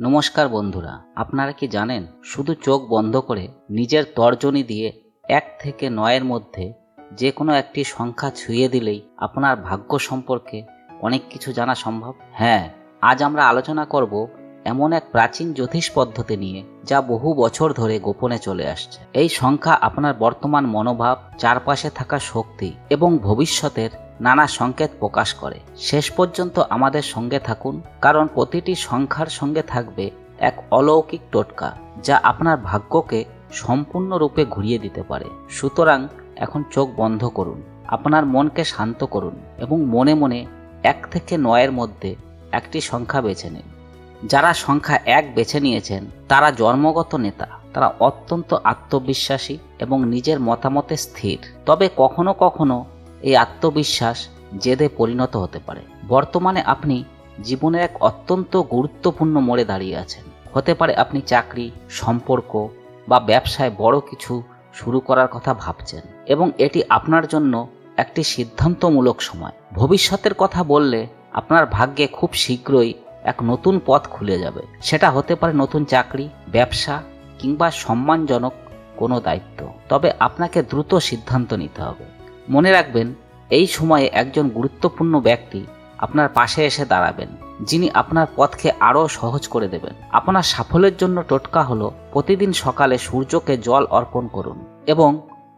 নমস্কার বন্ধুরা, আপনারা কি জানেন, শুধু চোখ বন্ধ করে নিজের তর্জনী দিয়ে এক থেকে নয়ের মধ্যে যে কোনো একটি সংখ্যা ছুঁয়ে দিলেই আপনার ভাগ্য সম্পর্কে অনেক কিছু জানা সম্ভব? হ্যাঁ আজ আমরা আলোচনা করব এমন এক প্রাচীন জ্যোতিষ পদ্ধতি নিয়ে, যা বহু বছর ধরে গোপনে চলে আসছে। এই সংখ্যা আপনার বর্তমান মনোভাব, চারপাশে থাকা শক্তি এবং ভবিষ্যতের নানা সংকেত প্রকাশ করে। শেষ পর্যন্ত আমাদের সঙ্গে থাকুন, কারণ প্রতিটি সংখ্যার সঙ্গে থাকবে এক অলৌকিক টোটকা, যা আপনার ভাগ্যকে সম্পূর্ণরূপে ঘুরিয়ে দিতে পারে। সুতরাং এখন চোখ বন্ধ করুন, আপনার মনকে শান্ত করুন এবং মনে মনে এক থেকে নয়ের মধ্যে একটি সংখ্যা বেছে নিন। যারা সংখ্যা এক বেছে নিয়েছেন, তারা জন্মগত নেতা। তারা অত্যন্ত আত্মবিশ্বাসী এবং নিজের মতামতে স্থির। তবে কখনো কখনো এই আত্মবিশ্বাস জেদে পরিণত হতে পারে। বর্তমানে আপনি জীবনের এক অত্যন্ত গুরুত্বপূর্ণ মোড়ে দাঁড়িয়ে আছেন। হতে পারে আপনি চাকরি, সম্পর্ক বা ব্যবসায় বড় কিছু শুরু করার কথা ভাবছেন এবং এটি আপনার জন্য একটি সিদ্ধান্তমূলক সময়। ভবিষ্যতের কথা বললে আপনার ভাগ্যে খুব শীঘ্রই এক নতুন পথ খুলে যাবে। সেটা হতে পারে নতুন চাকরি, ব্যবসা কিংবা সম্মানজনক কোনো দায়িত্ব। তবে আপনাকে দ্রুত সিদ্ধান্ত নিতে হবে। মনে রাখবেন, এই সময়ে একজন গুরুত্বপূর্ণ ব্যক্তি আপনার পাশে এসে দাঁড়াবেন, যিনি আপনার পথকে আরও সহজ করে দেবেন। আপনার সাফল্যের জন্য টোটকা হলো প্রতিদিন সকালে সূর্যকে জল অর্পণ করুন এবং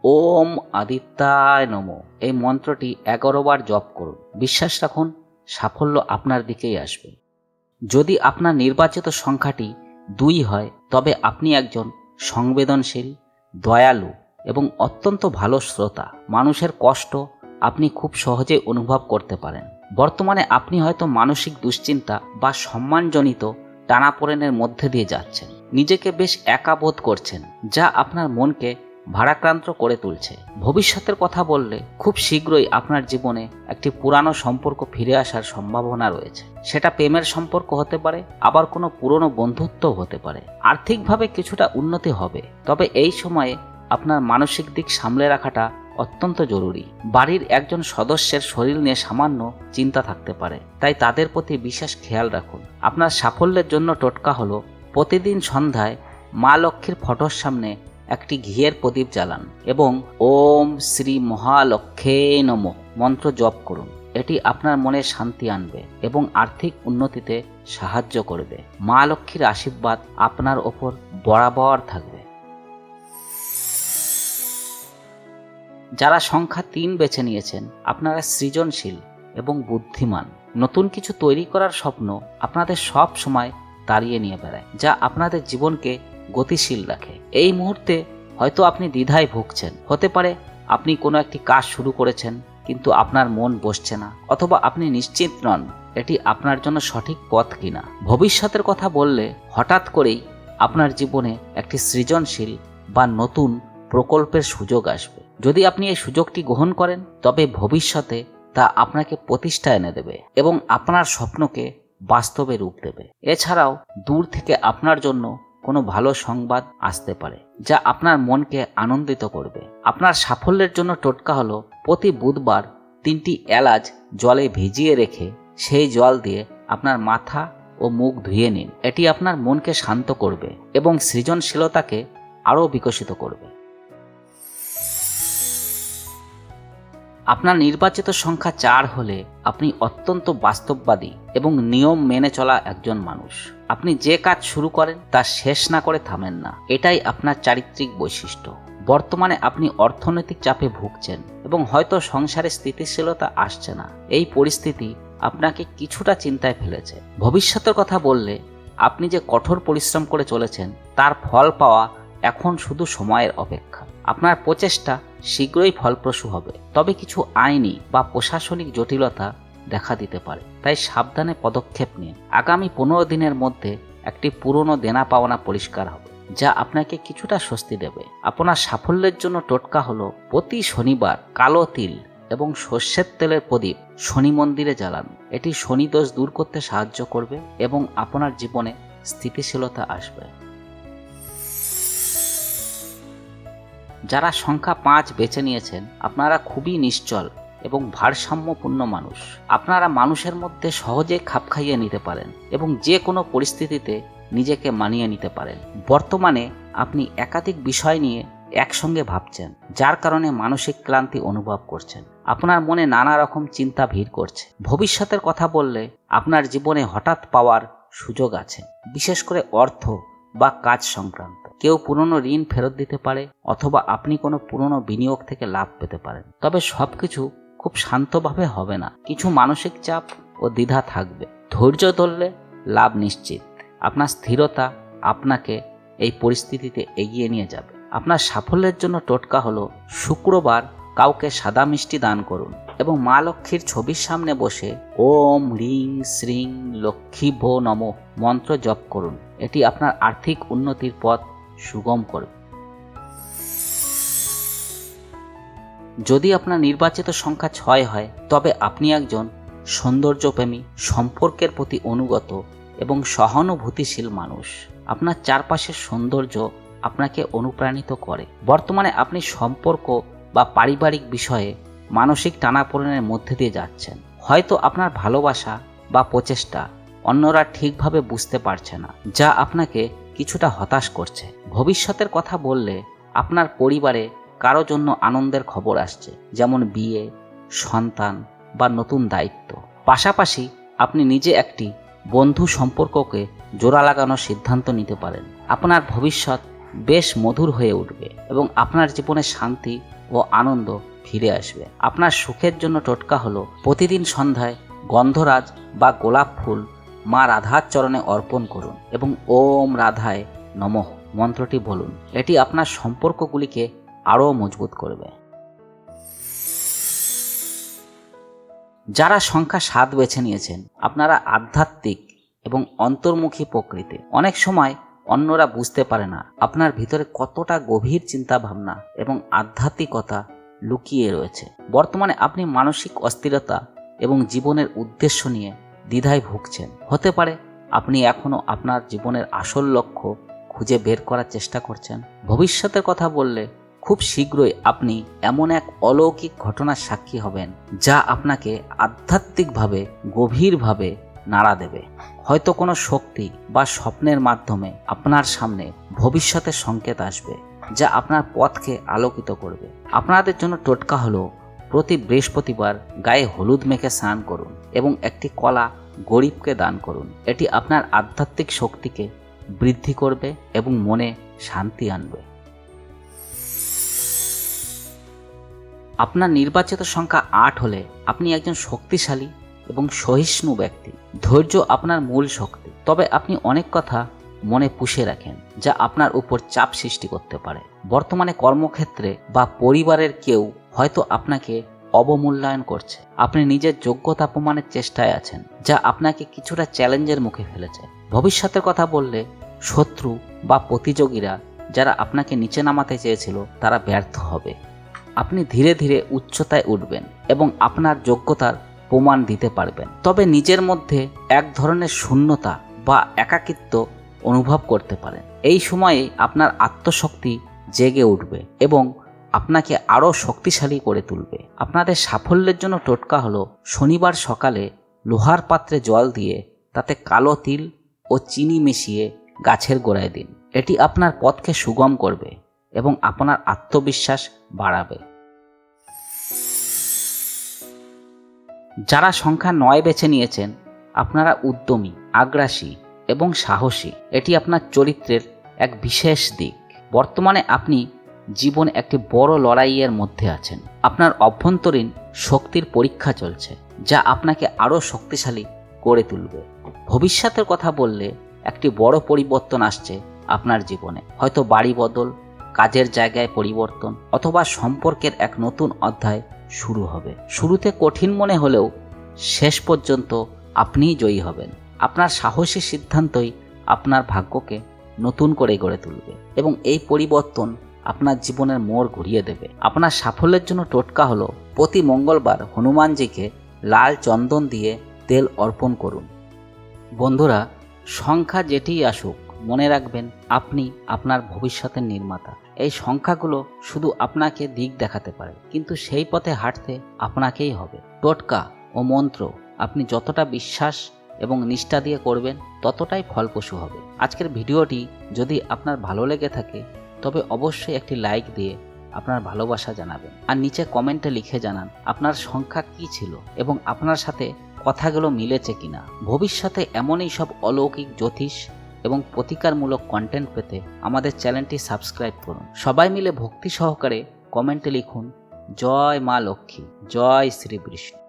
ওম আদিত্যায় নম। এই মন্ত্রটি এগারো বার জপ করুন। বিশ্বাস রাখুন, সাফল্য আপনার দিকেই আসবে। যদি আপনার নির্বাচিত সংখ্যাটি দুই হয়, তবে আপনি একজন সংবেদনশীল, দয়ালু এবং অত্যন্ত ভালো শ্রোতা। মানুষের কষ্ট আপনি খুব সহজে অনুভব করতে পারেন। বর্তমানে আপনি হয়তো মানসিক দুশ্চিন্তা বা সম্মানজনিত টানাপোড়েনের মধ্যে দিয়ে যাচ্ছেন। নিজেকে বেশ একা বোধ করছেন, যা আপনার মনকে ভারাক্রান্ত করে তুলছে। ভবিষ্যতের কথা বললে খুব শীঘ্রই আপনার জীবনে একটি পুরানো সম্পর্ক ফিরে আসার সম্ভাবনা রয়েছে। সেটা প্রেমের সম্পর্ক হতে পারে, আবার কোনো পুরনো বন্ধুত্বও হতে পারে। আর্থিকভাবে কিছুটা উন্নতি হবে, তবে এই সময়ে আপনার মানসিক দিক সামলে রাখাটা অত্যন্ত জরুরি। বাড়ির একজন সদস্যের শরীর নিয়ে সামান্য চিন্তা থাকতে পারে, তাই তাদের প্রতি বিশেষ খেয়াল রাখুন। আপনার সাফল্যের জন্য টোটকা হলো, প্রতিদিন সন্ধ্যায় মা লক্ষ্মীর ফটোর সামনে একটি ঘিয়ের প্রদীপ জ্বালান এবং ওম শ্রী মহালক্ষ্মে নম মন্ত্র জপ করুন। এটি আপনার মনে শান্তি আনবে এবং আর্থিক উন্নতিতে সাহায্য করবে। মা লক্ষ্মীর আশীর্বাদ আপনার ওপর বরাবর থাকবে। যারা সংখ্যা তিন বেছে নিয়েছেন, আপনারা সৃজনশীল এবং বুদ্ধিমান। নতুন কিছু তৈরি করার স্বপ্ন আপনাদের সব সময় তাড়িয়ে নিয়ে বেড়ায়, যা আপনাদের জীবনকে গতিশীল রাখে। এই মুহূর্তে হয়তো আপনি দ্বিধায় ভুগছেন। হতে পারে আপনি কোনো একটি কাজ শুরু করেছেন, কিন্তু আপনার মন বসছে না, অথবা আপনি নিশ্চিত নন এটি আপনার জন্য সঠিক পথ কিনা। ভবিষ্যতের কথা বললে হঠাৎ করেই আপনার জীবনে একটি সৃজনশীল বা নতুন প্রকল্পের সুযোগ আসবে। যদি আপনি এই সুযোগটি গ্রহণ করেন, তবে ভবিষ্যতে তা আপনাকে প্রতিষ্ঠা এনে দেবে এবং আপনার স্বপ্নকে বাস্তবে রূপ দেবে। এছাড়াও দূর থেকে আপনার জন্য কোনো ভালো সংবাদ আসতে পারে, যা আপনার মনকে আনন্দিত করবে। আপনার সাফল্যের জন্য টোটকা হলো প্রতি বুধবার তিনটি এলাচ জলে ভিজিয়ে রেখে সেই জল দিয়ে আপনার মাথা ও মুখ ধুয়ে নিন। এটি আপনার মনকে শান্ত করবে এবং সৃজনশীলতাকে আরও বিকশিত করবে। আপনার নির্বাচিত সংখ্যা চার হলে আপনি অত্যন্ত বাস্তববাদী এবং নিয়ম মেনে চলা একজন মানুষ। আপনি যে কাজ শুরু করেন তা শেষ না করে থামেন না। এটাই আপনার চারিত্রিক বৈশিষ্ট্য। বর্তমানে আপনি অর্থনৈতিক চাপে ভুগছেন এবং হয়তো সংসারে স্থিতিশীলতা আসছে না। এই পরিস্থিতি আপনাকে কিছুটা চিন্তায় ফেলেছে। ভবিষ্যতের কথা বললে আপনি যে কঠোর পরিশ্রম করে চলেছেন, তার ফল পাওয়া এখন শুধু সময়ের অপেক্ষা। আপনার প্রচেষ্টা শীঘ্রই ফলপ্রসূ হবে। তবে কিছু আইনি বা প্রশাসনিক জটিলতা দেখা দিতে পারে। তাই সাবধানে পদক্ষেপ নিন। আগামী পনেরো দিনের মধ্যে একটি পুরনো দেনা পাওনা পরিষ্কার হবে, যা আপনাকে কিছুটা স্বস্তি দেবে। আপনার সাফল্যের জন্য টোটকা হলো প্রতি শনিবার কালো তিল এবং সর্ষের তেলের প্রদীপ শনি মন্দিরে জ্বালান। এটি শনি দোষ দূর করতে সাহায্য করবে এবং আপনার জীবনে স্থিতিশীলতা আসবে। যারা সংখ্যা পাঁচ বেছে নিয়েছেন, আপনারা খুবই নিশ্চল এবং ভারসাম্যপূর্ণ মানুষ। আপনারা মানুষের মধ্যে সহজে খাপ খাইয়ে নিতে পারেন এবং যে কোনো পরিস্থিতিতে নিজেকে মানিয়ে নিতে পারেন। বর্তমানে আপনি একাধিক বিষয় নিয়ে একসঙ্গে ভাবছেন, যার কারণে মানসিক ক্লান্তি অনুভব করছেন। আপনার মনে নানা রকম চিন্তা ভিড় করছে। ভবিষ্যতের কথা বললে আপনার জীবনে হঠাৎ পাওয়ার সুযোগ আছে, বিশেষ করে অর্থ বা কাজ সংক্রান্ত। কেউ পুরনো ঋণ ফেরত দিতে পারে অথবা আপনি কোনো পুরনো বিনিয়োগ থেকে লাভ পেতে পারেন। তবে সবকিছু খুব শান্তভাবে হবে না। কিছু মানসিক চাপ ও দ্বিধা থাকবে। ধৈর্য ধরলে লাভ নিশ্চিত। আপনার স্থিরতা আপনাকে এই পরিস্থিতিতে এগিয়ে নিয়ে যাবে। আপনার সাফল্যের জন্য টোটকা হলো শুক্রবার কাউকে সাদা মিষ্টি দান করুন এবং মা লক্ষ্মীর ছবির সামনে বসে ওম, রিং, শ্রিং, লক্ষ্মী ভো নম মন্ত্র জপ করুন। এটি আপনার আর্থিক উন্নতির পথ সুগম করবে। যদি আপনার নির্বাচিত সংখ্যা ছয় হয়, তবে আপনি একজন সৌন্দর্যপ্রেমী, সম্পর্কের প্রতি অনুগত এবং সহানুভূতিশীল মানুষ। আপনার চারপাশের সৌন্দর্য আপনাকে অনুপ্রাণিত করে। বর্তমানে আপনি সম্পর্ক বা পারিবারিক বিষয়ে মানসিক টানাপোড়েনের মধ্যে দিয়ে যাচ্ছেন। হয়তো আপনার ভালোবাসা বা প্রচেষ্টা অন্যরা ঠিকভাবে বুঝতে পারছে না, যা আপনাকে কিছুটা হতাশ করছে। ভবিষ্যতের কথা বললে আপনার পরিবারে কারও জন্য আনন্দের খবর আসছে, যেমন বিয়ে, সন্তান বা নতুন দায়িত্ব। পাশাপাশি আপনি নিজে একটি বন্ধু সম্পর্ককে জোড়া লাগানোর সিদ্ধান্ত নিতে পারেন। আপনার ভবিষ্যৎ বেশ মধুর হয়ে উঠবে এবং আপনার জীবনে শান্তি ও আনন্দ ফিরে আসবে। আপনার সুখের জন্য টোটকা হলো প্রতিদিন সন্ধ্যায় গন্ধরাজ বা গোলাপ ফুল মা রাধার চরণে অর্পণ করুন এবং ওম রাধায় নমঃ মন্ত্রটি বলুন। এটি আপনার সম্পর্কগুলিকে আরও মজবুত করবে। যারা সংখ্যা সাত বেছে নিয়েছেন, আপনারা আধ্যাত্মিক এবং অন্তর্মুখী প্রকৃতি অনেক সময় অন্যরা বুঝতে পারে না আপনার ভিতরে কতটা গভীর চিন্তা ভাবনা এবং আধ্যাত্মিকতা লুকিয়ে রয়েছে। বর্তমানে আপনি মানসিক অস্থিরতা এবং জীবনের উদ্দেশ্য নিয়ে দ্বিধায় ভুগছেন। হতে পারে আপনি এখনও আপনার জীবনের আসল লক্ষ্য খুঁজে বের করার চেষ্টা করছেন। ভবিষ্যতের কথা বললে খুব শীঘ্রই আপনি এমন এক অলৌকিক ঘটনার সাক্ষী হবেন, যা আপনাকে আধ্যাত্মিকভাবে, গভীরভাবে নাড়া দেবে। হয়তো কোনো শক্তি বা স্বপ্নের মাধ্যমে আপনার সামনে ভবিষ্যতের সংকেত আসবে, যা আপনার পথকে আলোকিত করবে। আপনাদের জন্য টোটকা হলো প্রতি বৃহস্পতিবার গায়ে হলুদ মেখে স্নান করুন এবং একটি কলা গরিবকে দান করুন। এটি আপনার আধ্যাত্মিক শক্তিকে বৃদ্ধি করবে এবং মনে শান্তি আনবে। আপনার নির্বাচিত সংখ্যা আট হলে আপনি একজন শক্তিশালী এবং সহিষ্ণু ব্যক্তি। ধৈর্য আপনার মূল শক্তি। তবে আপনি অনেক কথা মনে পুষে রাখেন, যা আপনার উপর চাপ সৃষ্টি করতে পারে। বর্তমানে কর্মক্ষেত্রে বা পরিবারের কেউ হয়তো আপনাকে অবমূল্যায়ন করছে। আপনি নিজের যোগ্যতা প্রমাণের চেষ্টায় আছেন, যা আপনাকে কিছুটা চ্যালেঞ্জের মুখে ফেলেছে। ভবিষ্যতের কথা বললে শত্রু বা প্রতিযোগীরা যারা আপনাকে নিচে নামাতে চেয়েছিল, তারা ব্যর্থ হবে। আপনি ধীরে ধীরে উচ্চতায় উঠবেন এবং আপনার যোগ্যতার প্রমাণ দিতে পারবেন। তবে নিজের মধ্যে এক ধরনের শূন্যতা বা একাকিত্ব অনুভব করতে পারেন। এই সময়ে আপনার আত্মশক্তি জেগে উঠবে এবং আপনাকে আরও শক্তিশালী করে তুলবে। আপনাদের সাফল্যের জন্য টোটকা হলো শনিবার সকালে লোহার পাত্রে জল দিয়ে তাতে কালো তিল ও চিনি মিশিয়ে গাছের গোড়ায় দিন। এটি আপনার পথকে সুগম করবে এবং আপনার আত্মবিশ্বাস বাড়াবে। যারা সংখ্যা নয় বেছে নিয়েছেন, আপনারা উদ্যমী, আগ্রাসী এবং সাহসী। এটি আপনার চরিত্রের এক বিশেষ দিক। বর্তমানে আপনি জীবনে একটি বড় লড়াইয়ের মধ্যে আছেন। আপনার অভ্যন্তরীণ শক্তির পরীক্ষা চলছে, যা আপনাকে আরও শক্তিশালী করে তুলবে। ভবিষ্যতের কথা বললে একটি বড় পরিবর্তন আসছে আপনার জীবনে। হয়তো বাড়ি বদল, কাজের জায়গায় পরিবর্তন, অথবা সম্পর্কের এক নতুন অধ্যায় শুরু হবে। শুরুতে কঠিন মনে হলেও শেষ পর্যন্ত আপনিই জয়ী হবেন। আপনার সাহসী সিদ্ধান্তই আপনার ভাগ্যকে নতুন করে গড়ে তুলবে। এবং এই পরিবর্তন আপনার জীবনের মোড় ঘুরিয়ে দেবে। আপনার সাফল্যের জন্য টোটকা হলো প্রতি মঙ্গলবার হনুমানজিকে লাল চন্দন দিয়ে তেল অর্পণ করুন। বন্ধুরা, সংখ্যা যেটিই আসুক, মনে রাখবেন আপনি আপনার ভবিষ্যতের নির্মাতা। এই সংখ্যাগুলো শুধু আপনাকে দিক দেখাতে পারে, কিন্তু সেই পথে হাঁটতে আপনাকেই হবে। টোটকা ও মন্ত্র আপনি যতটা বিশ্বাস এবং নিষ্ঠা দিয়ে করবেন, ততটাই ফলপ্রসূ হবে। আজকের ভিডিওটি যদি আপনার ভালো লেগে থাকে তবে অবশ্যই একটি লাইক দিয়ে আপনার ভালোবাসা জানাবেন। আর নিচে কমেন্টে লিখে জানান আপনার সংখ্যা কি ছিল এবং আপনার সাথে কথাগুলো মিলেছে কিনা। ভবিষ্যতে এমনই সব অলৌকিক জ্যোতিষ এবং প্রতিকারমূলক কন্টেন্ট পেতে আমাদের চ্যানেলটি সাবস্ক্রাইব করুন। সবাই মিলে ভক্তি সহকারে কমেন্টে লিখুন, জয় মা লক্ষ্মী, জয় শ্রী বিষ্ণু